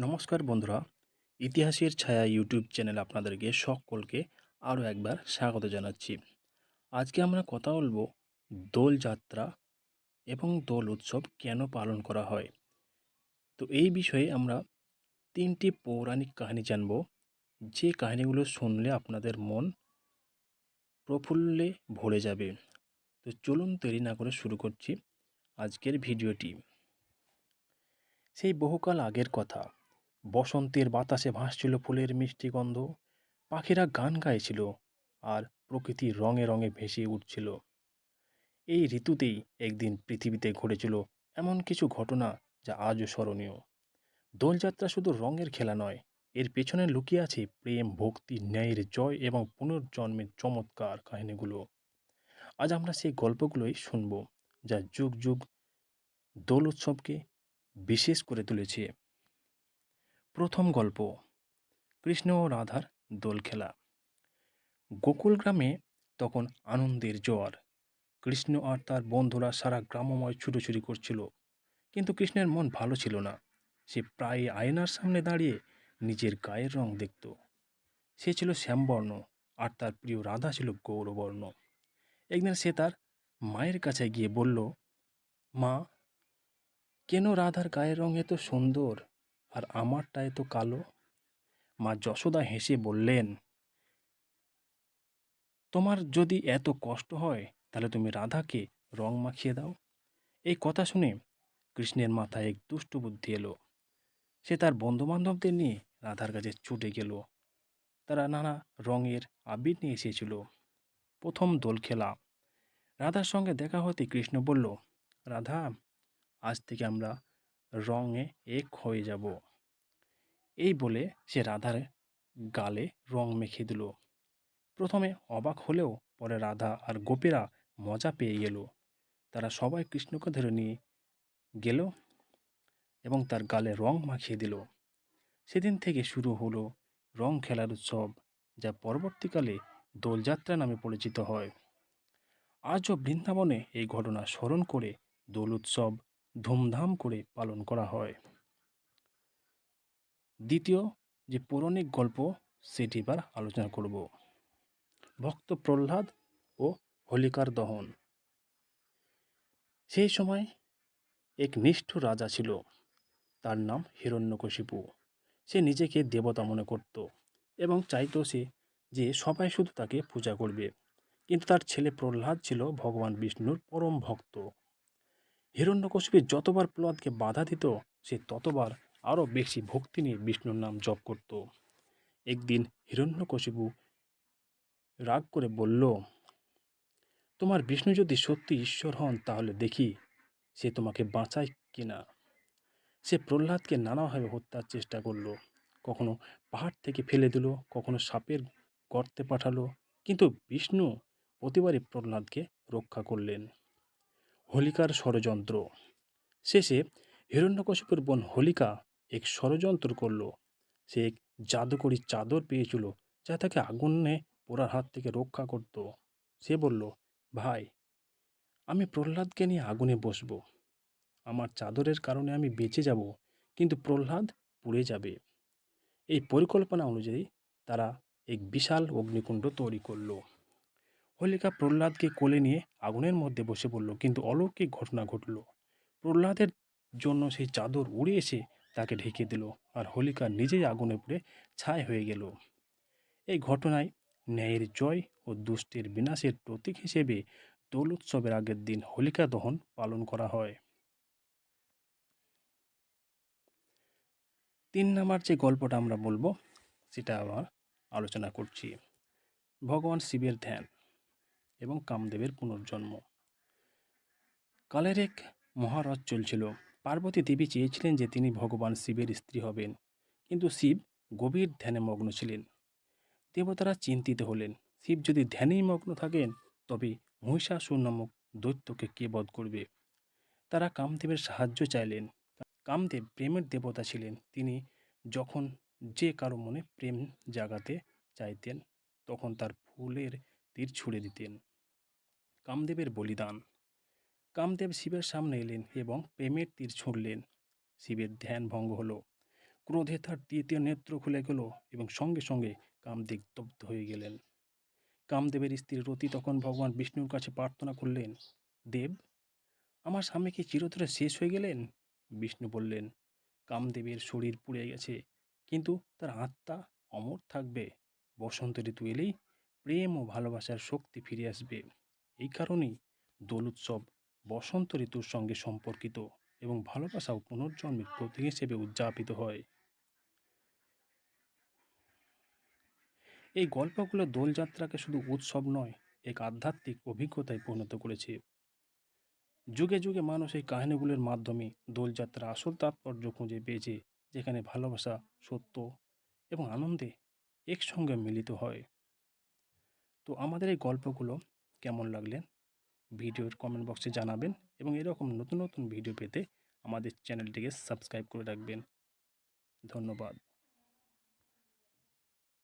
নমস্কার বন্ধুরা, ইতিহাসের ছায়া ইউটিউব চ্যানেল আপনাদেরকে সকলকে আরও একবার স্বাগত জানাচ্ছি। আজকে আমরা কথা বলব দোলযাত্রা এবং দোল উৎসব কেন পালন করা হয়। তো এই বিষয়ে আমরা তিনটি পৌরাণিক কাহিনী জানব, যে কাহিনীগুলো শুনলে আপনাদের মন প্রফুল্লে ভরে যাবে। তো চলুন তৈরি না করে শুরু করছি আজকের ভিডিওটি। সেই বহুকাল আগের কথা বসন্তের বাতাসে ভাসছিল ফুলের মিষ্টি গন্ধ। পাখিরা গান গাইছিল আর প্রকৃতি রঙে রঙে ভেসে উঠছিল। এই ঋতুতেই একদিন পৃথিবীতে ঘটেছিল এমন কিছু ঘটনা যা আজও স্মরণীয়। দোলযাত্রা শুধু রঙের খেলা নয়, এর পেছনে লুকিয়ে আছে প্রেম, ভক্তি, ন্যায়ের জয় এবং পুনর্জন্মের চমৎকার কাহিনীগুলো। আজ আমরা সেই গল্পগুলোই শুনব যা যুগ যুগ দোল উৎসবকে বিশেষ করে তুলেছে। প্রথম গল্প। কৃষ্ণ ও রাধার দোল খেলা। গোকুল গ্রামে তখন আনন্দের জোয়ার কৃষ্ণ আর তার বন্ধুরা সারা গ্রামময় ছুটোছুটি করছিল। কিন্তু কৃষ্ণের মন ভালো ছিল না। সে প্রায় আয়নার সামনে দাঁড়িয়ে নিজের গায়ের রং দেখত। সে ছিল শ্যামবর্ণ আর তার প্রিয় রাধা ছিল গৌরবর্ণ। একদিন সে তার মায়ের কাছে গিয়ে বলল, মা, কেন রাধার গায়ের রং এত সুন্দর? আর আমারটা এত কালো। মা যশোদা হেসে বললেন, তোমার যদি এত কষ্ট হয়, তাহলে তুমি রাধাকে রং মাখিয়ে দাও। এই কথা শুনে কৃষ্ণের মাথায় এক দুষ্ট বুদ্ধি এলো। সে তার বন্ধুবান্ধবদের নিয়ে রাধার কাছে ছুটে গেল। তারা নানা রঙের আবির নিয়ে এসেছিল। প্রথম দোল খেলা। রাধার সঙ্গে দেখা হতে কৃষ্ণ বলল, রাধা, আজ থেকে আমরা রঙে এক হয়ে যাব। এই বলে সে রাধার গালে রং মেখে দিল। প্রথমে অবাক হলেও পরে রাধা আর গোপীরা মজা পেয়ে গেল। তারা সবাই কৃষ্ণকে ধরে নিয়ে গেল এবং তার গালে রং মাখিয়ে দিল। সেদিন থেকে শুরু হলো রং খেলার উৎসব, যা পরবর্তীকালে দোলযাত্রা নামে পরিচিত হয়। আজও বৃন্দাবনে এই ঘটনা স্মরণ করে দোল উৎসব ধুমধাম করে পালন করা হয়। দ্বিতীয় যে পৌরাণিক গল্প, সেটি এবার আলোচনা করব। ভক্ত প্রহ্লাদ ও হোলিকার দহন। সেই সময় এক নিষ্ঠ রাজা ছিল। তার নাম হিরণ্যকশিপু। সে নিজেকে দেবতা মনে করত এবং চাইত সে যে সবাই শুধু তাকে পূজা করবে। কিন্তু তার ছেলে প্রহ্লাদ ছিল ভগবান বিষ্ণুর পরম ভক্ত। হিরণ্যকশিপু যতবার প্রহ্লাদকে বাধা দিত, সে ততবার আরও বেশি ভক্তি নিয়ে বিষ্ণুর নাম জপ করত। একদিন হিরণ্যকশিপু রাগ করে বলল, তোমার বিষ্ণু যদি সত্যি ঈশ্বর হন, তাহলে দেখি সে তোমাকে বাঁচায় কিনা। সে প্রহ্লাদকে নানাভাবে হত্যার চেষ্টা করল। কখনো পাহাড় থেকে ফেলে দিল, কখনো সাপের গর্তে পাঠালো, কিন্তু বিষ্ণু প্রতিবারই প্রহ্লাদকে রক্ষা করলেন। হোলিকার ষড়যন্ত্র। শেষে হিরণ্যকশিপুর বোন হোলিকা এক ষড়যন্ত্র করল। সে এক জাদুকরি চাদর পেয়েছিল যা তাকে আগুনে পোড়ার হাত থেকে রক্ষা করত। সে বলল, ভাই, আমি প্রহ্লাদকে নিয়ে আগুনে বসবো। আমার চাদরের কারণে আমি বেঁচে যাব, কিন্তু প্রহ্লাদ পুড়ে যাবে। এই পরিকল্পনা অনুযায়ী তারা এক বিশাল অগ্নিকুণ্ড তৈরি করল। হোলিকা প্রহ্লাদকে কোলে নিয়ে আগুনের মধ্যে বসে পড়ল, কিন্তু অলৌকিক ঘটনা ঘটল। প্রহ্লাদের জন্য সেই চাদর উড়ে এসে তাকে ঢেকে দিল আর হোলিকা নিজেই আগুনে পুড়ে ছাই হয়ে গেল। এই ঘটনায় ন্যায়ের জয় ও দুষ্টের বিনাশের প্রতীক হিসেবে দোল উৎসবের আগের দিন হোলিকা দহন পালন করা হয়। তিন নাম্বার যে গল্পটা আমরা বলব, সেটা আবার আলোচনা করছি। ভগবান শিবের ধ্যান। এবং কামদেবের পুনর্জন্ম। কালের এক মহারথ চলছিল। পার্বতী দেবী চেয়েছিলেন যে তিনি ভগবান শিবের স্ত্রী হবেন, কিন্তু শিব গভীর ধ্যানে মগ্ন ছিলেন। দেবতারা চিন্তিত হলেন, শিব যদি ধ্যানেই মগ্ন থাকেন, তবে মহিষাসুর নামক দৈত্যকে কে বধ করবে? তারা কামদেবের সাহায্য চাইলেন। কামদেব প্রেমের দেবতা ছিলেন, তিনি যখন যে কারও মনে প্রেম জাগাতে চাইতেন, তখন তার ফুলের তীর ছুড়ে দিতেন। কামদেবের বলিদান। কামদেব শিবের সামনে এলেন এবং প্রেমের তীর ছুঁড়লেন। শিবের ধ্যান ভঙ্গ হলো। ক্রোধে তার তৃতীয় নেত্র খুলে গেল এবং সঙ্গে সঙ্গে কামদেব দগ্ধ হয়ে গেলেন। কামদেবের স্ত্রী রতি তখন ভগবান বিষ্ণুর কাছে প্রার্থনা করলেন, দেব, আমার স্বামী কি চিরতরে শেষ হয়ে গেলেন? বিষ্ণু বললেন, কামদেবের শরীর পুড়ে গেছে, কিন্তু তার আত্মা অমর থাকবে। বসন্ত ঋতু এলেই প্রেম ও ভালোবাসার শক্তি ফিরে আসবে। এই কারণেই দোল উৎসব বসন্ত ঋতুর সঙ্গে সম্পর্কিত এবং ভালোবাসা ও পুনর্জন্মের প্রতীক হিসেবে উদযাপিত হয়। এই গল্পগুলো দোলযাত্রাকে শুধু উৎসব নয়, এক আধ্যাত্মিক অভিজ্ঞতায় পরিণত করেছে। যুগে যুগে মানুষ এই কাহিনীগুলোর মাধ্যমে দোলযাত্রা আসল তাৎপর্য খুঁজে পেয়েছে, যেখানে ভালোবাসা, সত্য এবং আনন্দে একসঙ্গে মিলিত হয়। তো আমাদের এই গল্পগুলো কেমন লাগলেন ভিডিওর কমেন্ট বক্সে জানাবেন এবং এরকম নতুন নতুন ভিডিও পেতে আমাদের চ্যানেলটিকে সাবস্ক্রাইব করে রাখবেন। ধন্যবাদ।